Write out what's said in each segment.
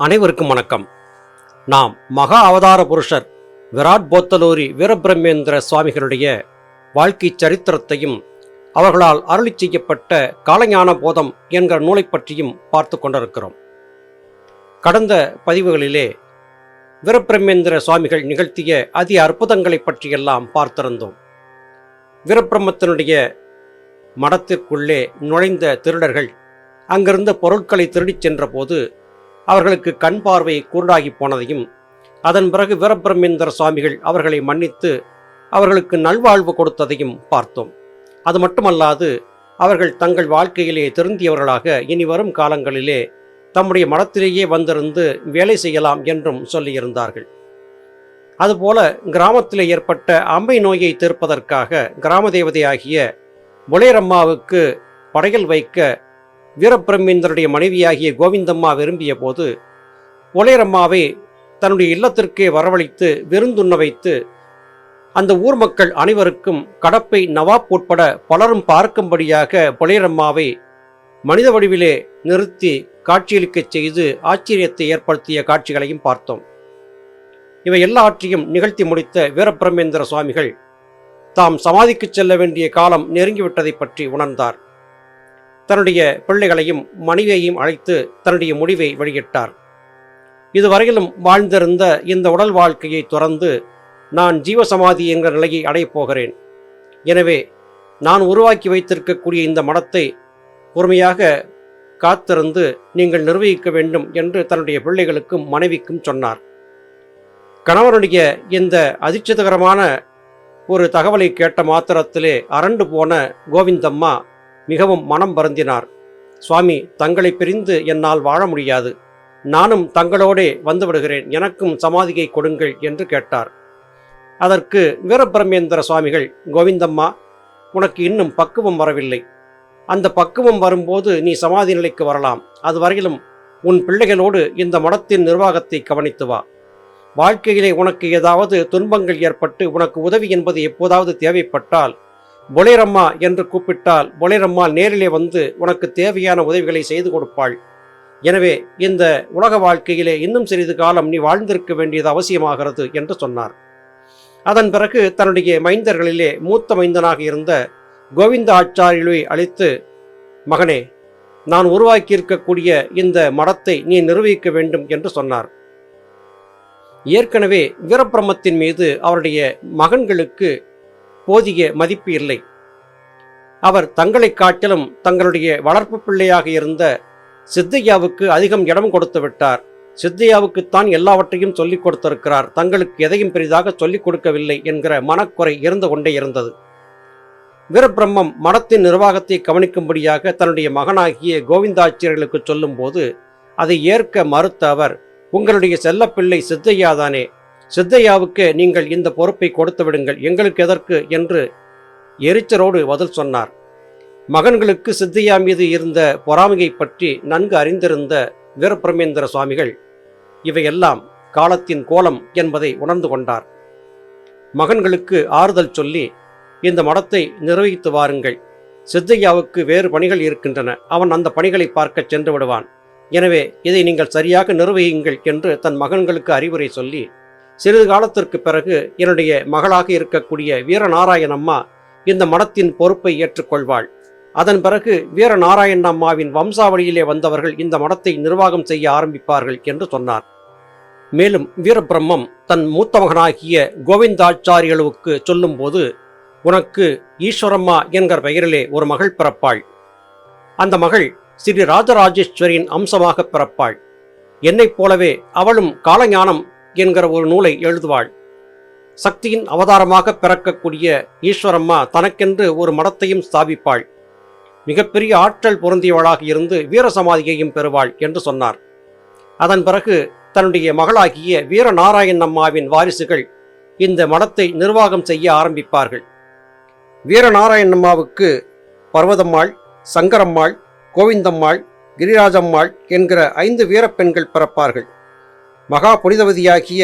அனைவருக்கும் வணக்கம். நாம் மகா அவதார புருஷர் விராட் போத்தலூரி வீரபிரமேந்திர சுவாமிகளுடைய வாழ்க்கை சரித்திரத்தையும் அவர்களால் அருளி செய்யப்பட்ட காலஞான போதம் என்கிற நூலைப் பற்றியும் பார்த்து கொண்டிருக்கிறோம். கடந்த பதிவுகளிலே வீரபிரமேந்திர சுவாமிகள் நிகழ்த்திய அதி அற்புதங்களைப் பற்றியெல்லாம் பார்த்திருந்தோம். வீரபிரமத்தினுடைய மடத்திற்குள்ளே நுழைந்த திருடர்கள் அங்கிருந்த பொருட்களை திருடிச் சென்றபோது அவர்களுக்கு கண் பார்வை குருடாகி போனதையும் அதன் பிறகு வீரபிரமேந்திர சுவாமிகள் அவர்களை மன்னித்து அவர்களுக்கு நல்வாழ்வு கொடுத்ததையும் பார்த்தோம். அது மட்டுமல்லாது அவர்கள் தங்கள் வாழ்க்கையிலே திருந்தியவர்களாக இனி வரும் காலங்களிலே தம்முடைய மடத்திலேயே வந்திருந்து வேலை செய்யலாம் என்றும் சொல்லியிருந்தார்கள். அதுபோல கிராமத்தில் ஏற்பட்ட அம்பை நோயை தீர்ப்பதற்காக கிராம தேவதையாகிய புலேரம்மாவுக்கு படையல் வைக்க வீரபிரமேந்திரனுடைய மனைவியாகிய கோவிந்தம்மா விரும்பிய போது ஒலையரம்மாவை தன்னுடைய இல்லத்திற்கே வரவழைத்து விருந்துண்ண வைத்து அந்த ஊர் மக்கள் அனைவருக்கும் கடப்பை நவாப் உட்பட பலரும் பார்க்கும்படியாக பொலேரம்மாவை மனித வடிவிலே நிறுத்தி காட்சியளிக்கச் செய்து ஆச்சரியத்தை ஏற்படுத்திய காட்சிகளையும் பார்த்தோம். இவை எல்லாவற்றையும் நிகழ்த்தி முடித்த வீரபிரமேந்திர சுவாமிகள் தாம் சமாதிக்குச் செல்ல வேண்டிய காலம் நெருங்கிவிட்டதை பற்றி உணர்ந்தார். தன்னுடைய பிள்ளைகளையும் மனைவியையும் அழைத்து தன்னுடைய முடிவை வெளியிட்டார். இதுவரையிலும் வாழ்ந்திருந்த இந்த உடல் வாழ்க்கையை துறந்து நான் ஜீவசமாதி என்ற நிலையை அடையப் போகிறேன். எனவே நான் உருவாக்கி வைத்திருக்கக்கூடிய இந்த மடத்தை பொறுமையாக காத்திருந்து நீங்கள் நிர்வகிக்க வேண்டும் என்று தன்னுடைய பிள்ளைகளுக்கும் மனைவிக்கும் சொன்னார். கணவனுடைய இந்த அதிர்ச்சிதகரமான ஒரு தகவலை கேட்ட மாத்திரத்திலே அரண்டு போன கோவிந்தம்மா மிகவும் மனம் வருந்தினார். சுவாமி தங்களை பிரிந்து என்னால் வாழ முடியாது. நானும் தங்களோடே வந்து விடுகிறேன். எனக்கும் சமாதியை கொடுங்கள் என்று கேட்டார். அதற்கு வீரபிரமேந்திர சுவாமிகள் கோவிந்தம்மா உனக்கு இன்னும் பக்குவம் வரவில்லை. அந்த பக்குவம் வரும்போது நீ சமாதி நிலைக்கு வரலாம். அது வரையிலும் உன் பிள்ளைகளோடு இந்த மடத்தின் நிர்வாகத்தை கவனித்து வா. வாழ்க்கையிலே உனக்கு ஏதாவது துன்பங்கள் ஏற்பட்டு உனக்கு உதவி என்பது எப்போதாவது தேவைப்பட்டால் பொலேரம்மா என்று கூப்பிட்டால் பொலேரம்மா நேரிலே வந்து உனக்கு தேவையான உதவிகளை செய்து கொடுப்பாள். எனவே இந்த உலக வாழ்க்கையிலே இன்னும் சிறிது காலம் நீ வாழ்ந்திருக்க வேண்டியது அவசியமாகிறது என்று சொன்னார். அதன் பிறகு தன்னுடைய மைந்தர்களிலே மூத்த மைந்தனாக இருந்த கோவிந்த ஆச்சாரியை அழைத்து மகனே நான் உருவாக்கியிருக்கக்கூடிய இந்த மடத்தை நீ நிர்வகிக்க வேண்டும் என்று சொன்னார். ஏற்கனவே வீரபிரமத்தின் மீது அவருடைய மகன்களுக்கு போதிய மதிப்பு இல்லை. அவர் தங்களை காட்டிலும் தங்களுடைய வளர்ப்பு பிள்ளையாக இருந்த சித்தையாவுக்கு அதிகம் இடம் கொடுத்து விட்டார். சித்தையாவுக்குத்தான் எல்லாவற்றையும் சொல்லிக் கொடுத்திருக்கிறார். தங்களுக்கு எதையும் பெரிதாக சொல்லிக் கொடுக்கவில்லை என்கிற மனக்குறை இருந்து கொண்டே இருந்தது. வீரபிரம்மம் மடத்தின் நிர்வாகத்தை கவனிக்கும்படியாக தன்னுடைய மகனாகிய கோவிந்தாச்சியர்களுக்கு சொல்லும்போது அதை ஏற்க மறுத்த அவர் உங்களுடைய செல்லப்பிள்ளை சித்தையாதானே சித்தையாவுக்கு நீங்கள் இந்த பொறுப்பை கொடுத்து விடுங்கள். எங்களுக்கு எதற்கு? என்று எரிச்சரோடு பதில் சொன்னார். மகன்களுக்கு சித்தையா மீது இருந்த பொறாமையை பற்றி நன்கு அறிந்திருந்த வீரபிரமேந்திர சுவாமிகள் இவையெல்லாம் காலத்தின் கோலம் என்பதை உணர்ந்து கொண்டார். மகன்களுக்கு ஆறுதல் சொல்லி இந்த மடத்தை நிர்வகித்து வாருங்கள். சித்தையாவுக்கு வேறு பணிகள் இருக்கின்றன. அவன் அந்த பணிகளை பார்க்க சென்று விடுவான். எனவே இதை நீங்கள் சரியாக நிர்வகியுங்கள் என்று தன் மகன்களுக்கு அறிவுரை சொல்லி சிறிது காலத்திற்கு பிறகு என்னுடைய மகளாக இருக்கக்கூடிய வீரநாராயணம்மா இந்த மடத்தின் பொறுப்பை ஏற்றுக்கொள்வாள். அதன் பிறகு வீரநாராயணம்மாவின் வம்சாவளியிலே வந்தவர்கள் இந்த மடத்தை நிர்வாகம் செய்ய ஆரம்பிப்பார்கள் என்று சொன்னார். மேலும் வீரபிரம்மம் தன் மூத்த மகனாகிய கோவிந்தாச்சாரியலுவுக்கு சொல்லும்போது உனக்கு ஈஸ்வரம்மா என்கிற பெயரிலே ஒரு மகள் பிறப்பாள். அந்த மகள் ஸ்ரீ ராஜராஜேஸ்வரியின் அம்சமாக பிறப்பாள். என்னைப் போலவே அவளும் காலஞானம் என்கிற ஒரு நூலை எழுதுவாள். சக்தியின் அவதாரமாக பிறக்கக்கூடிய ஈஸ்வரம்மா தனக்கென்று ஒரு மடத்தையும் ஸ்தாபிப்பாள். மிகப்பெரிய ஆற்றல் பொருந்தியவளாக இருந்து வீரசமாதியையும் பெறுவாள் என்று சொன்னார். அதன் பிறகு தன்னுடைய மகளாகிய வீரநாராயண் அம்மாவின் வாரிசுகள் இந்த மடத்தை நிர்வாகம் செய்ய ஆரம்பிப்பார்கள். வீரநாராயண் அம்மாவுக்கு பர்வதம்மாள் சங்கரம்மாள் கோவிந்தம்மாள் கிரிராஜம்மாள் என்கிற ஐந்து வீரப்பெண்கள் பிறப்பார்கள். மகா புனிதவதியாகிய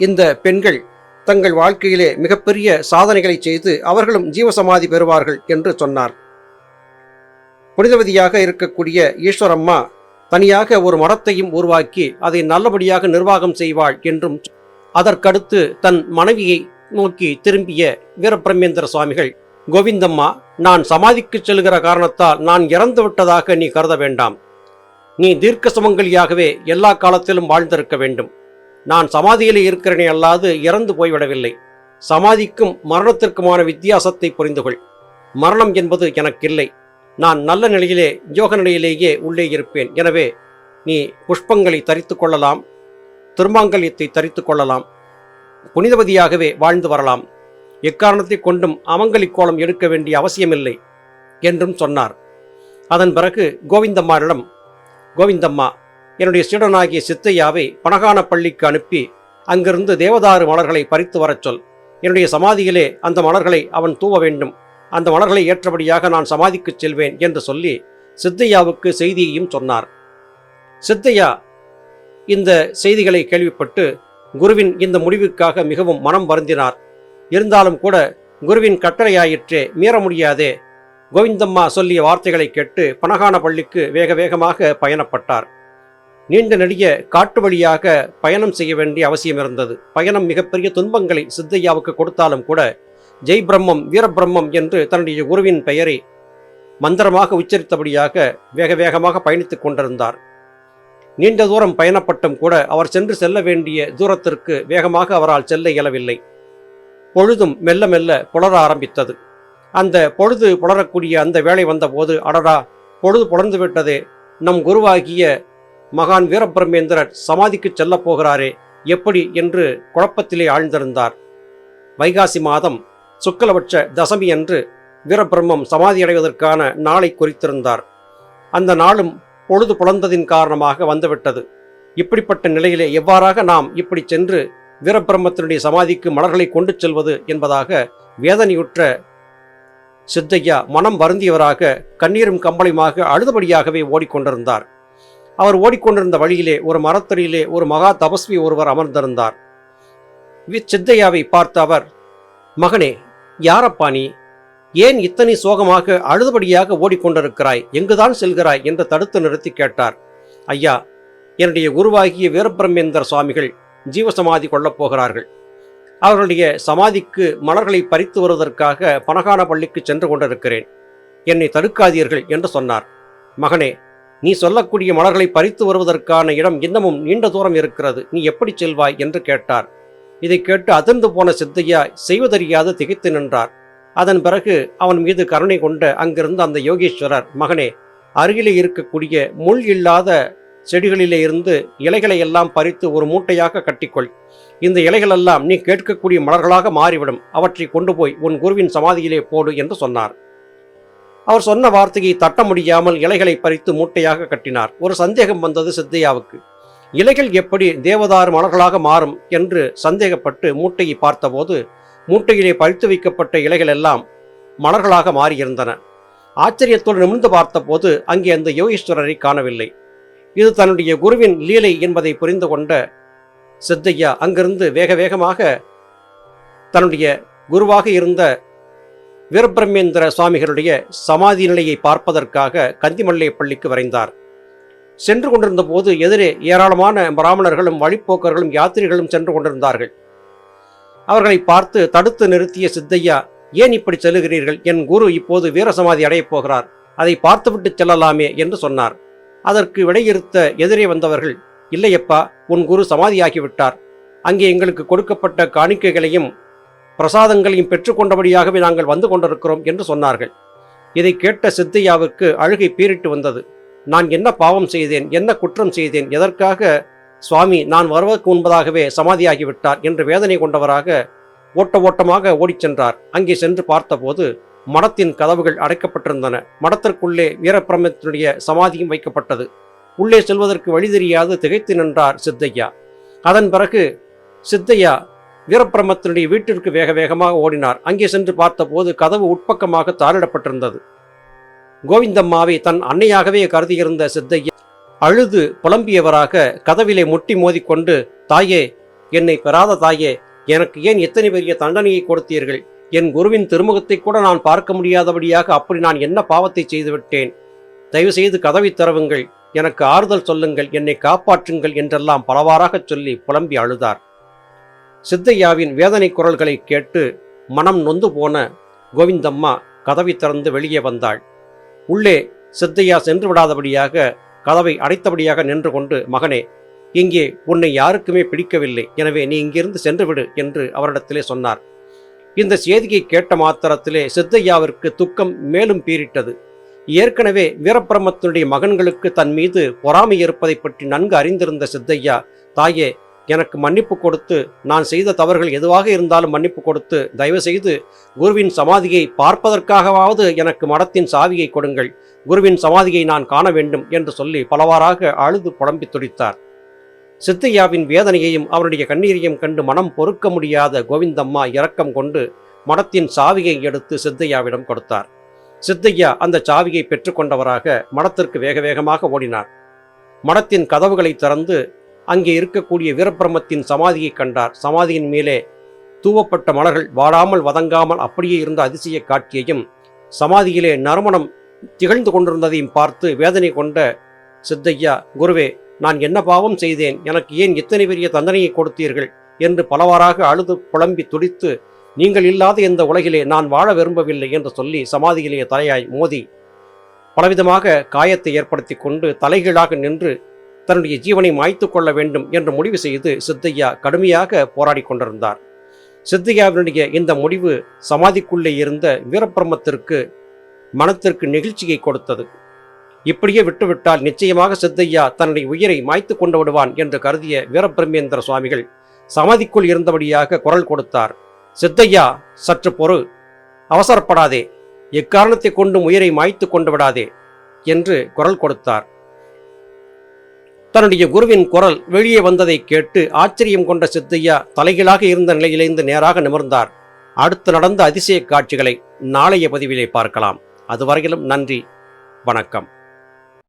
இந்த பெண்கள் தங்கள் வாழ்க்கையிலே மிகப்பெரிய சாதனைகளை செய்து அவர்களும் ஜீவசமாதி பெறுவார்கள் என்று சொன்னார். புனிதவதியாக இருக்கக்கூடிய ஈஸ்வரம்மா தனியாக ஒரு மடத்தையும் உருவாக்கி அதை நல்லபடியாக நிர்வாகம் செய்வாள் என்றும் அதற்கடுத்து தன் மனைவியை நோக்கி திரும்பிய வீரபிரமேந்திர சுவாமிகள் கோவிந்தம்மா நான் சமாதிக்கு செல்கிற காரணத்தால் நான் இறந்து விட்டதாக நீ கருத வேண்டாம். நீ தீர்க்க சுமங்கலியாகவே எல்லா காலத்திலும் வாழ்ந்திருக்க வேண்டும். நான் சமாதியிலே இருக்கிறேனே அல்லாது இறந்து போய்விடவில்லை. சமாதிக்கும் மரணத்திற்குமான வித்தியாசத்தை புரிந்து கொள் மரணம் என்பது எனக்கில்லை. நான் நல்ல நிலையிலே யோக நிலையிலேயே உள்ளே இருப்பேன். எனவே நீ புஷ்பங்களை தரித்து கொள்ளலாம். திருமாங்கல்யத்தை தரித்து கொள்ளலாம். புனிதவதியாகவே வாழ்ந்து வரலாம். எக்காரணத்தை கொண்டும் அமங்கலி கோலம் எடுக்க வேண்டிய அவசியமில்லை என்றும் சொன்னார். அதன் பிறகு கோவிந்தம்மாரிடம் கோவிந்தம்மா என்னுடைய சீடனாகிய சித்தையாவை பணகான பள்ளிக்கு அனுப்பி அங்கிருந்து தேவதாரு மலர்களை பறித்து வரச் சொல். என்னுடைய சமாதியிலே அந்த மலர்களை அவன் தூவ வேண்டும். அந்த மலர்களை ஏற்றபடியாக நான் சமாதிக்குச் செல்வேன் என்று சொல்லி சித்தையாவுக்கு செய்தியையும் சொன்னார். சித்தையா இந்த செய்திகளை கேள்விப்பட்டு குருவின் இந்த முடிவுக்காக மிகவும் மனம் வருந்தினார். இருந்தாலும் கூட குருவின் கட்டளையாயிற்றே மீற முடியாதே கோவிந்தம்மா சொல்லிய வார்த்தைகளை கேட்டு பனகான பள்ளிக்கு வேக வேகமாக பயணப்பட்டார். நீண்ட நெடிய காட்டு வழியாக பயணம் செய்ய வேண்டிய அவசியம் இருந்தது. பயணம் மிகப்பெரிய துன்பங்களை சித்தையாவுக்கு கொடுத்தாலும் கூட ஜெய் பிரம்மம் வீரபிரம்மம் என்று தன்னுடைய குருவின் பெயரை மந்திரமாக உச்சரித்தபடியாக வேக வேகமாக பயணித்துக் கொண்டிருந்தார். நீண்ட தூரம் பயணப்பட்டும் கூட அவர் சென்று செல்ல வேண்டிய தூரத்திற்கு வேகமாக அவரால் செல்ல இயலவில்லை. பொழுதும் மெல்ல மெல்ல புலர ஆரம்பித்தது. அந்த பொழுது புலரக்கூடிய அந்த வேலை வந்தபோது அடடா பொழுது புலர்ந்து விட்டதே. நம் குருவாகிய மகான் வீரபிரமேந்திரர் சமாதிக்கு செல்லப் போகிறாரே எப்படி என்று குழப்பத்திலே ஆழ்ந்திருந்தார். வைகாசி மாதம் சுக்கலபட்ச தசமி அன்று வீரபிரம்மம் சமாதி அடைவதற்கான நாளை குறித்திருந்தார். அந்த நாளும் பொழுது புலர்ந்ததின் காரணமாக வந்துவிட்டது. இப்படிப்பட்ட நிலையிலே எவ்வாறாக நாம் இப்படி சென்று வீரபிரம்மத்தினுடைய சமாதிக்கு மலர்களை கொண்டு செல்வது என்பதாக வேதனையுற்ற சித்தையா மனம் வருந்தியவராக கண்ணீரும் கம்பளையுமாக அழுதபடியாகவே ஓடிக்கொண்டிருந்தார். அவர் ஓடிக்கொண்டிருந்த வழியிலே ஒரு மரத்தடியிலே ஒரு மகா தபஸ்வி ஒருவர் அமர்ந்திருந்தார். சித்தையாவை பார்த்த அவர் மகனே யாரப்பா நீ? ஏன் இத்தனை சோகமாக அழுதபடியாக ஓடிக்கொண்டிருக்கிறாய்? எங்குதான் செல்கிறாய்? என்று தடுத்து நிறுத்தி கேட்டார். ஐயா என்னுடைய குருவாகிய வீரபிரமேந்தர் சுவாமிகள் ஜீவசமாதி கொள்ளப் போகிறார்கள். அவர்களுடைய சமாதிக்கு மலர்களை பறித்து வருவதற்காக பனகான பள்ளிக்கு சென்று கொண்டிருக்கிறேன். என்னை தடுக்காதீர்கள் என்று சொன்னார். மகனே நீ சொல்லக்கூடிய மலர்களை பறித்து வருவதற்கான இடம் இன்னமும் நீண்ட தூரம் இருக்கிறது. நீ எப்படி செல்வாய் என்று கேட்டார். இதை கேட்டு அதிர்ந்து போன சித்தையா செய்வதறியாது திகைத்து நின்றார். அதன் பிறகு அவன் மீது கருணை கொண்ட அங்கிருந்த அந்த யோகேஸ்வரர் மகனே அருகிலே இருக்கக்கூடிய முள் இல்லாத செடிகளிலே இருந்து இலைகளை எல்லாம் பறித்து ஒரு மூட்டையாக கட்டிக்கொள். இந்த இலைகளெல்லாம் நீ கேட்கக்கூடிய மலர்களாக மாறிவிடும். அவற்றை கொண்டு போய் உன் குருவின் சமாதியிலே போடு என்று சொன்னார். அவர் சொன்ன வார்த்தையை தட்ட முடியாமல் இலைகளை பறித்து மூட்டையாக கட்டினார். ஒரு சந்தேகம் வந்தது சித்தையாவுக்கு. இலைகள் எப்படி தேவதாரு மலர்களாக மாறும் என்று சந்தேகப்பட்டு மூட்டையை பார்த்தபோது மூட்டையிலே பறித்து வைக்கப்பட்ட இலைகள் எல்லாம் மலர்களாக மாறியிருந்தன. ஆச்சரியத்தோடு நிமிர்ந்து பார்த்தபோது அங்கே அந்த யோகீஸ்வரரை காணவில்லை. இது தன்னுடைய குருவின் லீலை என்பதை புரிந்து கொண்ட சித்தையா அங்கிருந்து வேக வேகமாக தன்னுடைய குருவாக இருந்த வீரபிரமேந்திர சுவாமிகளுடைய சமாதி நிலையை பார்ப்பதற்காக கந்திமல்லை பள்ளிக்கு வரைந்தார். சென்று கொண்டிருந்த போது எதிரே ஏராளமான பிராமணர்களும் வழிப்போக்கர்களும் யாத்திரிகளும் சென்று கொண்டிருந்தார்கள். அவர்களை பார்த்து தடுத்து நிறுத்திய சித்தையா ஏன் இப்படி செல்லுகிறீர்கள்? என் குரு இப்போது வீரசமாதி அடையப் போகிறார். அதை பார்த்துவிட்டு செல்லலாமே என்று சொன்னார். அதற்கு விடையிறுத்த எதிரே வந்தவர்கள் இல்லையப்பா உன் குரு சமாதியாகிவிட்டார். அங்கே எங்களுக்கு கொடுக்கப்பட்ட காணிக்கைகளையும் பிரசாதங்களையும் பெற்றுக்கொண்டபடியாகவே நாங்கள் வந்து கொண்டிருக்கிறோம் என்று சொன்னார்கள். இதை கேட்ட சித்தையாவுக்கு அழுகை பீரிட்டு வந்தது. நான் என்ன பாவம் செய்தேன் என்ன குற்றம் செய்தேன் எதற்காக சுவாமி நான் வருவதற்கு முன்பதாகவே சமாதியாகிவிட்டார்? என்று வேதனை கொண்டவராக ஓட்ட ஓட்டமாக ஓடிச் சென்றார். அங்கே சென்று பார்த்தபோது மடத்தின் கதவுகள் அடைக்கப்பட்டிருந்தன. மடத்திற்குள்ளே வீரபிரமத்தினுடைய சமாதியும் வைக்கப்பட்டது. உள்ளே செல்வதற்கு வழி தெரியாது திகைத்து நின்றார் சித்தையா. அதன் பிறகு சித்தையா வீரபிரமத்தினுடைய வீட்டிற்கு வேக வேகமாக ஓடினார். அங்கே சென்று பார்த்தபோது கதவு உட்பக்கமாக தாளிடப்பட்டிருந்தது. கோவிந்தம்மாவை தன் அன்னையாகவே கருதியிருந்த சித்தையா அழுது புலம்பியவராக கதவிலே முட்டி மோதிக்கொண்டு தாயே என்னை பெறாத தாயே எனக்கு ஏன் எத்தனை பெரிய தண்டனையை கொடுத்தீர்கள்? என் குருவின் திருமுகத்தை கூட நான் பார்க்க முடியாதபடியாக அப்படி நான் என்ன பாவத்தை செய்துவிட்டேன்? தயவு செய்து கதவை திறவுங்கள் எனக்கு ஆறுதல் சொல்லுங்கள். என்னை காப்பாற்றுங்கள் என்றெல்லாம் பலவாறாகச் சொல்லி புலம்பி அழுதார். சித்தையாவின் வேதனை குரல்களை கேட்டு மனம் நொந்து போன கோவிந்தம்மா கதவை திறந்து வெளியே வந்தாள். உள்ளே சித்தையா சென்று விடாதபடியாக கதவை அடைத்தபடியாக நின்று கொண்டு மகனே இங்கே உன்னை யாருக்குமே பிடிக்கவில்லை. எனவே நீ இங்கிருந்து சென்று விடு என்று அவரிடத்திலே சொன்னார். இந்த செய்தியை கேட்ட மாத்திரத்திலே சித்தையாவிற்கு துக்கம் மேலும் பீரிட்டது ஏற்கனவே வீரபிரமத்தினுடைய மகன்களுக்கு தன் மீது பொறாமை இருப்பதை பற்றி நன்கு அறிந்திருந்த சித்தையா தாயே எனக்கு மன்னிப்பு கொடுத்து நான் செய்த தவறுகள் எதுவாக இருந்தாலும் மன்னிப்பு கொடுத்து தயவு செய்து குருவின் சமாதியை பார்ப்பதற்காகவாவது எனக்கு மடத்தின் சாவியை கொடுங்கள். குருவின் சமாதியை நான் காண வேண்டும் என்று சொல்லி பலவாறாக அழுது புலம்பி துடித்தார். சித்தையாவின் வேதனையையும் அவருடைய கண்ணீரையும் கண்டு மனம் பொறுக்க முடியாத கோவிந்தம்மா இரக்கம் கொண்டு மடத்தின் சாவியை எடுத்து சித்தையாவிடம் கொடுத்தார். சித்தையா அந்த சாவியை பெற்றுக்கொண்டவராக மடத்திற்கு வேக வேகமாக ஓடினார். மடத்தின் கதவுகளை திறந்து அங்கே இருக்கக்கூடிய வீரபிரமத்தின் சமாதியை கண்டார். சமாதியின் மேலே தூவப்பட்ட மலர்கள் வாடாமல் வதங்காமல் அப்படியே இருந்த அதிசய காட்சியையும் சமாதியிலே நறுமணம் திகழ்ந்து கொண்டிருந்ததையும் பார்த்து வேதனை கொண்ட சித்தையா குருவே நான் என்ன பாவம் செய்தேன்? எனக்கு ஏன் இத்தனை பெரிய தண்டனையை கொடுத்தீர்கள்? என்று பலவாறாக அழுது புலம்பி துடித்து நீங்கள் இல்லாத இந்த உலகிலே நான் வாழ விரும்பவில்லை என்று சொல்லி சமாதியிலேயே தலையாய் மோதி பலவிதமாக காயத்தை ஏற்படுத்தி கொண்டு தலைகீழாக நின்று தன்னுடைய ஜீவனை மாய்த்து கொள்ள வேண்டும் என்று முடிவு செய்து சித்தையா கடுமையாக போராடி கொண்டிருந்தார். சித்தையாவினுடைய இந்த முடிவு சமாதிக்குள்ளே இருந்த வீரப்பிரமத்திற்கு மனத்திற்கு நெகிழ்ச்சியை கொடுத்தது. இப்படியே விட்டுவிட்டால் நிச்சயமாக சித்தையா தன்னுடைய உயிரை மாய்த்து கொண்டு விடுவான் என்று கருதிய வீரபிரமேந்திர சுவாமிகள் சமதிக்குள் இருந்தபடியாக குரல் கொடுத்தார். சித்தையா சற்று பொறு. அவசரப்படாதே. எக்காரணத்தை கொண்டும் உயிரை மாய்த்து கொண்டு விடாதே என்று குரல் கொடுத்தார். தன்னுடைய குருவின் குரல் வெளியே வந்ததை கேட்டு ஆச்சரியம் கொண்ட சித்தையா தலைகீழாக இருந்த நிலையிலிருந்து நேராக நிமிர்ந்தார். அடுத்து நடந்த அதிசய காட்சிகளை நாளைய பதிவிலே பார்க்கலாம். அதுவரையிலும் நன்றி. வணக்கம்.